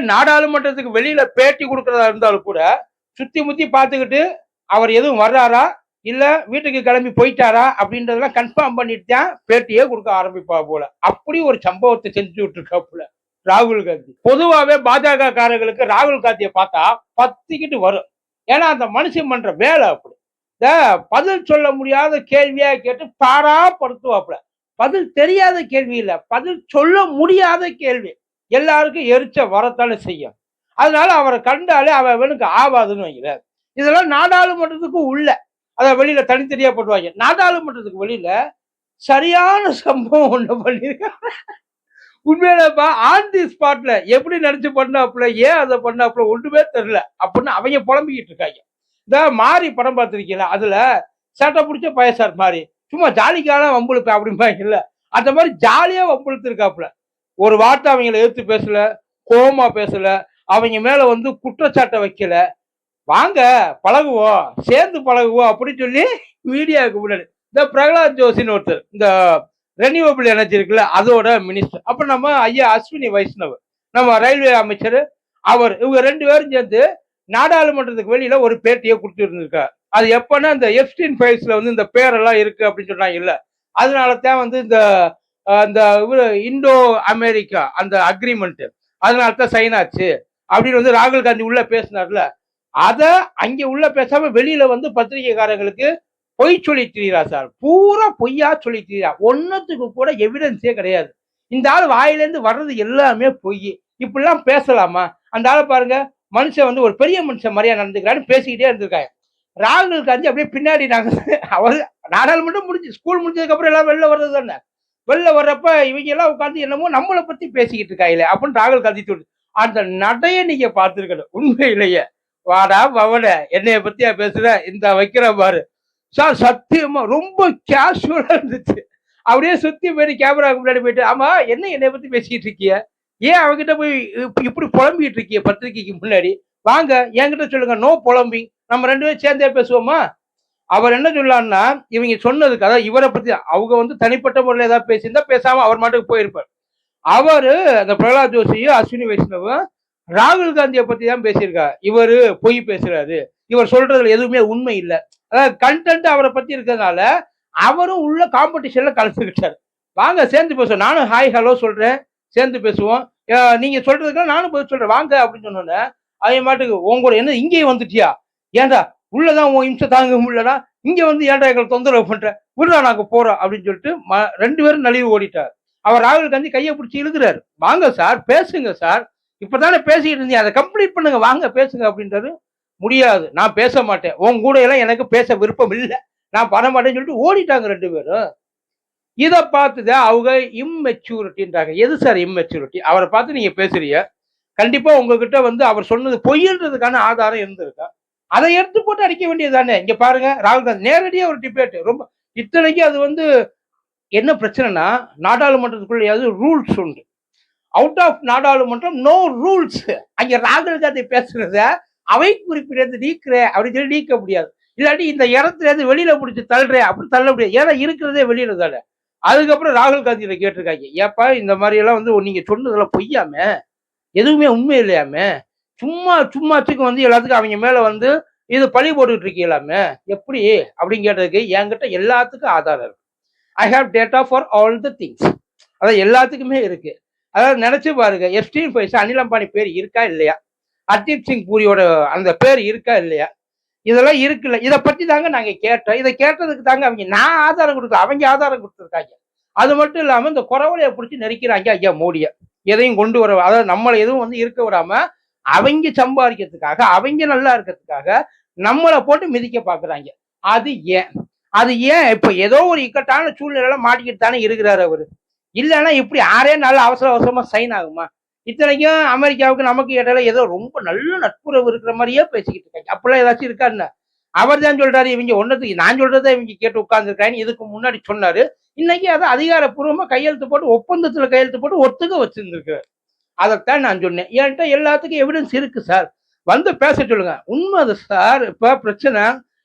நாடாளுமன்றத்துக்கு வெளியில பேட்டி கொடுக்கறதா இருந்தாலும் கூட சுத்தி முத்தி பார்த்துக்கிட்டு அவர் எதுவும் வர்றாரா? இல்ல வீட்டுக்கு கிளம்பி போயிட்டாரா? அப்படின்றதெல்லாம் கன்ஃபார்ம் பண்ணிட்டு தான் பேட்டியே கொடுக்க ஆரம்பிப்பா போல. அப்படி ஒரு சம்பவத்தை செஞ்சு விட்டுருக்காப்புல ராகுல் காந்தி. பொதுவாகவே பாஜக காரர்களுக்கு ராகுல் காந்தியை பார்த்தா பத்திக்கிட்டு வரும். ஏன்னா அந்த மனுஷன் பண்ற வேலை அப்படி. இந்த பதில் சொல்ல முடியாத கேள்வியா கேட்டு பாராப்படுத்துவாப்புல. பதில் தெரியாத கேள்வி இல்லை. பதில் சொல்ல முடியாத கேள்வி. எல்லாருக்கும் எரிச்ச வரத்தானே செய்யும். அதனால அவரை கண்டாலே அவனுக்கு ஆவாதுன்னு வைங்கல இதெல்லாம் நாடாளுமன்றத்துக்கு உள்ள அதை வெளியில தனித்தனியா போட்டுவாங்க நாடாளுமன்றத்துக்கு வெளியில சரியான சம்பவம் ஒண்ணு பண்ணிருக்காங்க உண்மையிலப்பா ஆன் தி ஸ்பாட்ல எப்படி நினைச்சு பண்ணாப்புல ஏன் அதை பண்ணாப்புல ஒன்றுமே தெரியல. அப்படின்னு அவங்க புலம்பிக்கிட்டு இருக்காங்க. இந்த மாறி படம் பார்த்துருக்கீங்களா? அதுல சட்டை பிடிச்ச பயசார் மாறி சும்மா ஜாலிக்கான வம்புழுப்ப அப்படிம்பாங்க இல்ல அந்த மாதிரி ஜாலியா வம்புழுத்து இருக்காப்புல ஒரு வார்த்தை அவங்கள எடுத்து பேசல கோமா பேசல அவங்க மேல வந்து குற்றச்சாட்டை வைக்கல. வாங்க பழகுவோம் சேர்ந்து பழகுவோம் அப்படின்னு சொல்லி மீடியாவுக்கு முன்னாடி இந்த பிரகலாத் ஜோஷின்னு ஒருத்தர் இந்த ரெனியூவபிள் எனர்ஜி இருக்குல்ல அதோட மினிஸ்டர் அப்போ நம்ம ஐயா அஸ்வினி வைஷ்ணவ் நம்ம ரயில்வே அமைச்சர் அவர் இவங்க ரெண்டு பேரும் சேர்ந்து நாடாளுமன்றத்துக்கு வெளியில ஒரு பேட்டியை கொடுத்துருந்துருக்காரு. அது எப்பன்னா இந்த எஃப்டீன் ஃபைல்ஸ்ல வந்து இந்த பேரெல்லாம் இருக்கு அப்படின்னு சொன்னாங்க இல்ல அதனால தான் வந்து இந்த அந்த இந்தோ அமெரிக்கா அந்த அக்ரிமெண்ட் அதனால தான் சைன் ஆச்சு. அப்படின்னு வந்து ராகுல் காந்தி உள்ள பேசினார்ல. அதை அங்கே உள்ள பேசாம வெளியில வந்து பத்திரிகைக்காரங்களுக்கு பொய் சொல்லி திரியா சார்? பூரா பொய்யா சொல்லி திரியா ஒன்னத்துக்கு கூட எவிடன்ஸே கிடையாது. இந்த ஆள் வாயிலேருந்து வர்றது எல்லாமே பொய். இப்படிலாம் பேசலாமா? அந்த ஆளை பாருங்க மனுஷன் வந்து ஒரு பெரிய மனுஷன் மாதிரியா நடந்துக்கிறான்னு பேசிக்கிட்டே இருந்திருக்காங்க ராகுல் காந்தி அப்படியே பின்னாடி நாங்கள் அவர் நாடாளுமன்றம் முடிஞ்சு ஸ்கூல் முடிஞ்சதுக்கப்புறம் எல்லாம் வெளில வர்றது தானே? வெளில வர்றப்ப இவங்க எல்லாம் உட்காந்து என்னமோ நம்மளை பத்தி பேசிக்கிட்டு இருக்காங்களே அப்படின்னு ராகுல் காந்தி சொல்லுது அந்த நடைய நீங்க பார்த்துருக்கணும். உண்மையிலேயே. வாடா பவன என்னைய பத்தியா பேசுற? இந்த வைக்கிற பாரு. சார் சத்தியமா ரொம்ப கேஷுவலா இருந்துச்சு. அப்படியே சுத்தி போயிட்டு கேமராவுக்கு முன்னாடி போயிட்டு ஆமா என்ன என்னைய பத்தி பேசிக்கிட்டு இருக்கிய? ஏன் அவகிட்ட போய் இப்படி புலம்பிட்டு இருக்கிய பத்திரிக்கைக்கு முன்னாடி? வாங்க என்கிட்ட சொல்லுங்க. நோ புலம்பி நம்ம ரெண்டு பேரும் சேர்ந்தே பேசுவோமா? அவர் என்ன சொல்லலாம்னா இவங்க சொன்னதுக்கு அதாவது இவரை பத்தி அவங்க வந்து தனிப்பட்ட முறையில் ஏதாவது பேசியிருந்தா பேசாம அவர் மாட்டுக்கு போயிருப்பார். அவரு அந்த பிரகலாத் ஜோஷியும் அஸ்வினி வைஷ்ணவும் ராகுல் காந்தியை பத்தி தான் பேசியிருக்கா இவரு பொய் பேசுறாரு. இவர் சொல்றதுல எதுவுமே உண்மை இல்லை. அதாவது கண்டென்ட் அவரை பத்தி இருக்கிறதுனால அவரும் உள்ள காம்படிஷன்ல கலந்துக்கிட்டார். வாங்க சேர்ந்து பேசுவோம். நானும் ஹாய் ஹலோ சொல்றேன். சேர்ந்து பேசுவோம். நீங்க சொல்றதுக்கெல்லாம் நானும் பதில் சொல்றேன். வாங்க அப்படின்னு சொன்னோன்னே அதே மாட்டுக்கு உங்களோட என்ன இங்கேயும் வந்துட்டியா? ஏன்டா உள்ளதான் உன் இம்சை தாங்க முடியலடா இங்க வந்து ஏன்டா எங்களை தொந்தரவு பண்ற? விடுடா நாங்க போறோம் அப்படின்னு சொல்லிட்டு ம- ரெண்டு பேரும் நழுவி ஓடிட்டார். அவர் ராகுல் காந்தி கையை பிடிச்சி இழுக்கிறாரு. வாங்க சார் பேசுங்க சார். இப்பதானே பேசிக்கிட்டு இருந்தீங்க. அதை கம்ப்ளீட் பண்ணுங்க வாங்க பேசுங்க அப்படின்றது முடியாது. நான் பேச மாட்டேன். உன் கூட எல்லாம் எனக்கு பேச விருப்பம் இல்லை. நான் பண்ண மாட்டேன்னு சொல்லிட்டு ஓடிட்டாங்க ரெண்டு பேரும். இதை பார்த்துதான் அவங்க இம்மெச்சூரிட்டின்றாங்க எது சார் இம்மெச்சூரிட்டி அவரை பார்த்து நீங்க பேசுறீங்க. கண்டிப்பா உங்ககிட்ட வந்து அவர் சொன்னது பொய்ன்றதுக்கான ஆதாரம் இருந்திருக்கா? அதை எடுத்து போட்டு அடிக்க வேண்டியது தானே இங்க பாருங்க ராகுல் காந்தி. நேரடியாக ஒரு டிபேட் ரொம்ப இத்தனைக்கு அது வந்து என்ன பிரச்சனைனா நாடாளுமன்றத்துக்குள்ளேயாவது ரூல்ஸ் உண்டு. அவுட் ஆஃப் நாடாளுமன்றம் நோ ரூல்ஸ் அங்க ராகுல் காந்தி பேசுறத அவை குறிப்பிடந்து நீக்கிற அப்படின்னு சொல்லி நீக்க முடியாது. இல்லாட்டி இந்த இடத்துல இருந்து வெளியில பிடிச்சி தள்ளுறேன் அப்படி தள்ள முடியாது. ஏன்னா இருக்கிறதே வெளியில தானே. அதுக்கப்புறம் ராகுல் காந்தியில கேட்டிருக்காங்க. ஏப்பா இந்த மாதிரி எல்லாம் வந்து நீங்க சொன்னதெல்லாம் பொய்யாம. எதுவுமே உண்மை இல்லையாமே. சும்மா சும்மாத்துக்கு வந்து எல்லாத்துக்கும் அவங்க மேல வந்து இது பழி போட்டுக்கிட்டு இருக்கீங்களாமே? எப்படி? அப்படின்னு கேட்டதுக்கு என்கிட்ட எல்லாத்துக்கும் ஆதாரம் இருக்கு. I have data for all the things அதான் எல்லாத்துக்குமே இருக்கு. அதாவது நினைச்சு பாருங்க எஸ்டீன் பைசா அனில் அம்பானி பேர் இருக்கா இல்லையா? ஹர்தீப் சிங் பூரியோட அந்த பேர் இருக்கா இல்லையா? இதெல்லாம் இருக்குல்ல. இதை பற்றி தாங்க நாங்கள் கேட்டோம். இதை கேட்டதுக்கு தாங்க அவங்க நான் ஆதாரம் கொடுத்து அவங்க ஆதாரம் கொடுத்துருக்காங்க. அது மட்டும் இல்லாமல் இந்த குறவலையை பிடிச்சி நெரிக்கிறாங்க ஐயா மோடியை. எதையும் கொண்டு வர அதாவது நம்மளை எதுவும் வந்து இருக்க விடாம அவங்க சம்பாதிக்கிறதுக்காக அவங்க நல்லா இருக்கிறதுக்காக நம்மளை போட்டு மிதிக்க பாக்குறாங்க. அது ஏன்? அது ஏன்? இப்ப ஏதோ ஒரு இக்கட்டான சூழ்நிலையில மாட்டிக்கிட்டு தானே இருக்கிறாரு அவரு. இல்லைன்னா இப்படி ஆறே நாள் அவசர அவசரமா சைன் ஆகுமா? இத்தனைக்கும் அமெரிக்காவுக்கு நமக்கு இடையில ஏதோ ரொம்ப நல்ல நட்புறவு இருக்கிற மாதிரியே பேசிக்கிட்டு இருக்காங்க. அப்படிலாம் ஏதாச்சும் இருக்காருன்னு அவர் தான் சொல்றாரு இவங்க ஒன்னதுக்கு நான் சொல்றதை இவங்க கேட்டு உட்கார்ந்துருக்காங்க இதுக்கு முன்னாடி சொன்னாரு. இன்னைக்கு அதை அதிகாரப்பூர்வமா கையெழுத்து போட்டு ஒப்பந்தத்துல கையெழுத்து போட்டு ஒத்துக்க வச்சிருந்திருக்காரு அதைத்தான் நான் சொன்னேன். என்கிட்ட எல்லாத்துக்கும் எவிடன்ஸ் இருக்கு சார் வந்து பேச சொல்லுங்க. உண்மை அது சார் இப்ப பிரச்சனை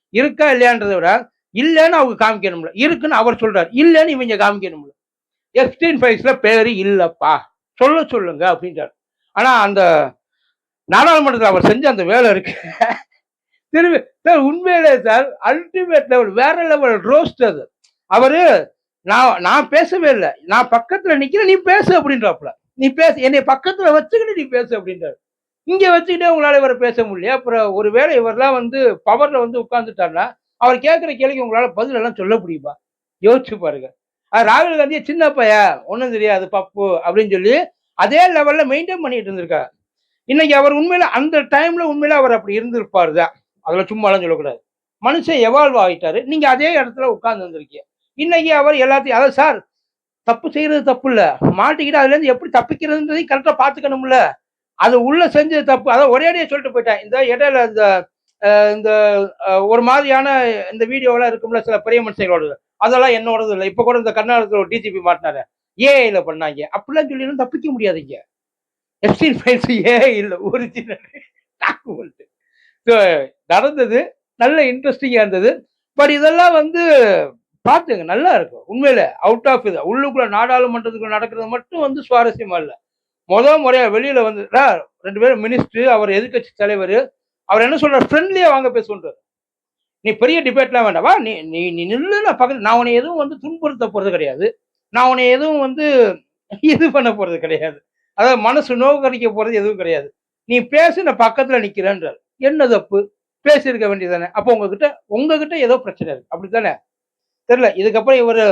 இருக்கா இல்லையான்றதை விட இல்லைன்னு அவங்க காமிக்கணும்ல இருக்குன்னு அவர் சொல்றாரு. இல்லைன்னு இவங்க காமிக்கணும்ல எக்ஸ்டீன் ஃபைஸ்ல பேரு இல்லப்பா. சொல்ல சொல்லுங்க அப்படின்றாரு. ஆனா அந்த நாடாளுமன்றத்தில் அவர் செஞ்ச அந்த வேலை இருக்கு. திரும்பி சார் உண்மையிலே சார் அல்டிமேட் லெவல் வேற லெவல் ரோஸ்ட் அது. அவரு நான் நான் பேசவே இல்லை. நான் பக்கத்துல நிக்கிறேன் நீ பேசு அப்படின்றாப்புல. நீ பேச என்னை பக்கத்துல வச்சுக்கிட்டு நீ பேசு அப்படின்றாரு. இங்க வச்சுக்கிட்டே உங்களால இவரை பேச முடியல. அப்புறம் ஒருவேளை இவரெல்லாம் வந்து பவர்ல வந்து உட்கார்ந்துட்டாருன்னா அவர் கேட்கிற கேள்விக்கு உங்களால பதில் எல்லாம் சொல்ல முடியுமா? யோசிச்சு பாருங்க. ராகுல் காந்தியை சின்ன பையன் ஒன்றும் தெரியாது பப்பு அப்படின்னு சொல்லி அதே லெவல்ல மெயின்டைன் பண்ணிட்டு இருந்திருக்காரு இன்னைக்கு அவர் உண்மையில அந்த டைம்ல உண்மையில அவர் அப்படி இருந்திருப்பாரு தான். அதுல சும்மாலாம் சொல்லக்கூடாது. மனுஷன் எவால்வ் ஆகிட்டாரு நீங்க அதே இடத்துல உட்கார்ந்து வந்திருக்கீங்க. இன்னைக்கு அவர் எல்லாத்தையும் அதான் சார் தப்பு செய்யறது தப்பு இல்ல மாட்டிக்கிட்டு அதுல இருந்து எப்படி தப்பிக்கிறதுன்றதையும் கரெக்டா பாத்துக்கணும்ல அது உள்ள செஞ்சது தப்பு. அதான் ஒரே அடியே சொல்லிட்டு போயிட்டேன். இந்த இடையில இந்த இந்த ஒரு மாதிரியான இந்த வீடியோலாம் இருக்கும்ல சில பெரிய மனுஷங்களோட அதெல்லாம் என்னோடது இல்லை. இப்ப கூட இந்த கர்நாடகத்தில் ஒரு டிஜிபி மாட்டினாரு. ஏஐல பண்ணாங்க. அப்படிலாம் சொல்லி தப்பிக்க முடியாதுங்க எஃப்சின் ஃபைல்ஸ் ஏஐ இல்லை ஒரிஜினல் டாக்குமெண்ட் நடந்தது. நல்ல இன்ட்ரெஸ்டிங்காக இருந்தது. பட் இதெல்லாம் வந்து பார்த்துங்க நல்லா இருக்கும் உண்மையில அவுட் ஆஃப் இது உள்ளுக்குள்ள நாடாளுமன்றத்துக்குள்ள நடக்கிறது மட்டும் வந்து சுவாரஸ்யமா இல்லை. முத முறையா வெளியில வந்து ரெண்டு பேரும் மினிஸ்டர் அவர் எதிர்க்கட்சி தலைவர் அவர் என்ன சொல்றாரு? ஃப்ரெண்ட்லியா வாங்க பேசுன்றார். நீ பெரிய டிபேட்லாம் வேண்டாவா நீ நீ நீ நில்லு நான் பக்கத்து நான் உன்னை எதுவும் வந்து துன்புறுத்த போறது கிடையாது. நான் உன்னை எதுவும் வந்து இது பண்ண போறது கிடையாது. அதாவது மனசு நோக்கடிக்க போறது எதுவும் கிடையாது. நீ பேசு நான் பக்கத்துல நிக்கிறேன்றார். என்ன தப்பு? பேசியிருக்க வேண்டியதானே அப்போ உங்ககிட்ட உங்ககிட்ட ஏதோ பிரச்சனை இருக்கு. அப்படித்தானே? தெரியல. இதுக்கப்புறம் இவர்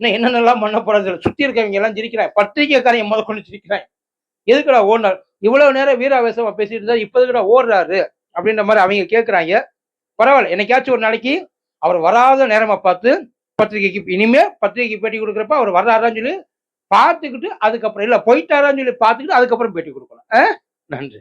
இன்னும் என்னென்னலாம் பண்ண போறது சுற்றி இருக்கவங்க எல்லாம் சிரிக்கிறாங்க. பத்திரிகைக்காரன் முதல் கொண்டு சிரிக்கிறாங்க எதுக்குடா ஓடினார் இவ்வளவு நேரம் வீராவேசமா பேசிட்டு இருந்தா இப்போது எதுக்குடா ஓடுறாரு? அப்படின்ற மாதிரி அவங்க கேட்குறாங்க பரவாயில்ல. என்னைக்காச்சும் ஒரு நாளைக்கு அவர் வராத நேரமா பார்த்து பத்திரிகைக்கு இனிமே பத்திரிகைக்கு பேட்டி கொடுக்குறப்ப அவர் வர்றாரான்னு சொல்லி பார்த்துக்கிட்டு அதுக்கப்புறம் இல்லை போயிட்டாரான்னு சொல்லி பார்த்துக்கிட்டு அதுக்கப்புறம் பேட்டி கொடுக்கலாம் நன்றி.